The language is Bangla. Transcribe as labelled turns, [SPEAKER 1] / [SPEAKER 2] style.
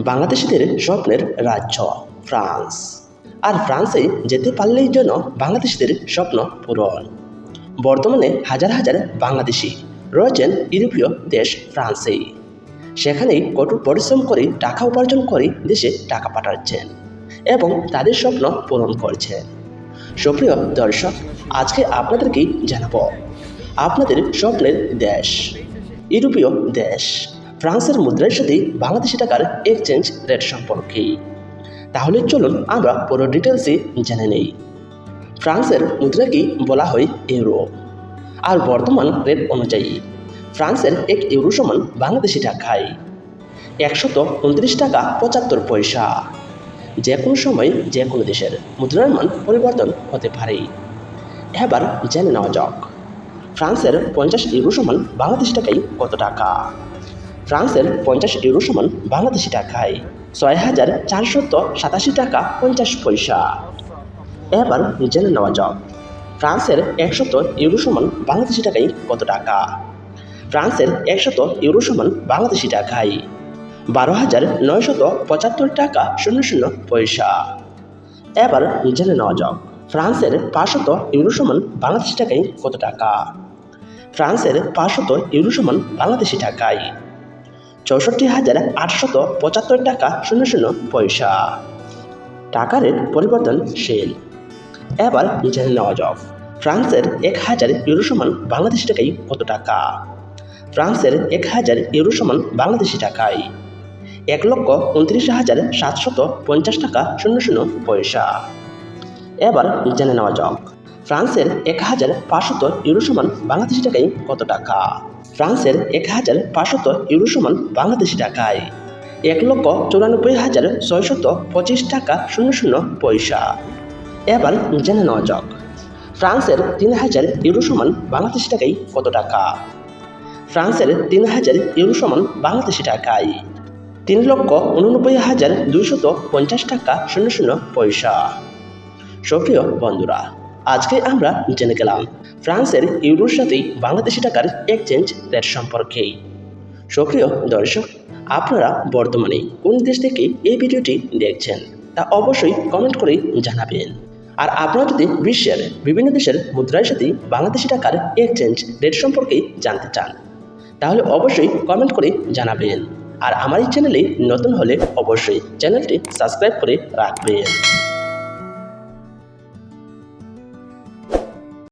[SPEAKER 1] বাংলাদেশিদের স্বপ্নের রাজ্য, ফ্রান্স। আর ফ্রান্সে যেতে পারলেই যেন বাংলাদেশিদের স্বপ্ন পূরণ। বর্তমানে হাজার হাজার বাংলাদেশি রয়েছেন ইউরোপীয় দেশ ফ্রান্সে সেখানেই কঠোর পরিশ্রম করে টাকা উপার্জন করে দেশে টাকা পাঠাচ্ছেন এবং তাদের স্বপ্ন পূরণ করছেন। সুপ্রিয় দর্শক, আজকে আপনাদেরকেই জানাব, আপনাদের স্বপ্নের দেশ, ইউরোপীয় দেশ। ফ্রান্সের মুদ্রার সাথে বাংলাদেশি টাকার এক্সচেঞ্জ রেট সম্পর্কে। তাহলে চলুন আমরা পুরো ডিটেলসে জেনে নেই। ফ্রান্সের মুদ্রাকে বলা হয় ইউরো আর বর্তমান রেট অনুযায়ী, ফ্রান্সের এক ইউরো সমান বাংলাদেশি টাকায়। একশত উনত্রিশ টাকা পঁচাত্তর পয়সা। যে কোনো সময় যে কোনো দেশের মুদ্রার মান পরিবর্তন হতে পারে। এবার জেনে নেওয়া যাক। ফ্রান্সের পঞ্চাশ ইউরো সমান বাংলাদেশ টাকায় কত টাকা? ফ্রান্সের পঞ্চাশ ইউরো সমান বাংলাদেশি টাকায় ছয় হাজার চারশত সাতাশি টাকা পঞ্চাশ পয়সা। এবার জেনে নেওয়া যাক, ফ্রান্সের একশত ইউরো সমান বাংলাদেশি টাকায় কত টাকা? ফ্রান্সের একশত ইউরো সমান বাংলাদেশি টাকায় বারো হাজার নয়শত পঁচাত্তর টাকা শূন্য শূন্য পয়সা। এবার জেনে নেওয়া যাক, ফ্রান্সের পাঁচশত ইউরো সমান বাংলাদেশি টাকায় কত টাকা? ফ্রান্সের পাঁচশত ইউরো সমান বাংলাদেশি টাকায় চৌষট্টি হাজার আটশত পঁচাত্তর টাকা শূন্য শূন্য পয়সা। টাকা রেট পরিবর্তনশীল এবার জেনে নেওয়া যাক ফ্রান্সের এক হাজার ইউরো সমান বাংলাদেশি টাকায় কত টাকা? ফ্রান্সের এক হাজার ইউরো সমান বাংলাদেশি টাকায় এক লক্ষ উনত্রিশ হাজার সাতশত পঞ্চাশ টাকা শূন্য শূন্য পয়সা। এবার জেনে নেওয়া যাক ফ্রান্সের এক হাজার পাঁচশত ইউরো সমান বাংলাদেশি টাকায় কত টাকা? ফ্রান্সের এক হাজার পাঁচশত ইউরো সমান বাংলাদেশি টাকায়। এক লক্ষ চুরানব্বই হাজার ছয়শত পঁচিশ টাকা শূন্য শূন্য পয়সা। এবার জেনে নেওয়া যাক, ফ্রান্সের তিন হাজার ইউরো সমান বাংলাদেশি টাকায় কত টাকা? ফ্রান্সের তিন হাজার ইউরো সমান বাংলাদেশি টাকায়। তিন লক্ষ উননব্বই হাজার দুইশত পঞ্চাশ টাকা শূন্য শূন্য পয়সা। সুপ্রিয় বন্ধুরা আজকে আমরা জেনে গেলাম, ফ্রান্সের ইউরোর সাথে বাংলাদেশি টাকার এক্সচেঞ্জ রেট সম্পর্কে। সক্রিয় দর্শক, আপনারা বর্তমানে কোন দেশ থেকে এই ভিডিওটি দেখছেন তা অবশ্যই কমেন্ট করে জানাবেন। আর আপনারা যদি বিশ্বের বিভিন্ন দেশের মুদ্রার সাথে বাংলাদেশি টাকার এক্সচেঞ্জ রেট সম্পর্কে জানতে চান, তাহলে অবশ্যই কমেন্ট করে জানাবেন। আর আমার এই চ্যানেলে নতুন হলে অবশ্যই চ্যানেলটি সাবস্ক্রাইব করে রাখবেন।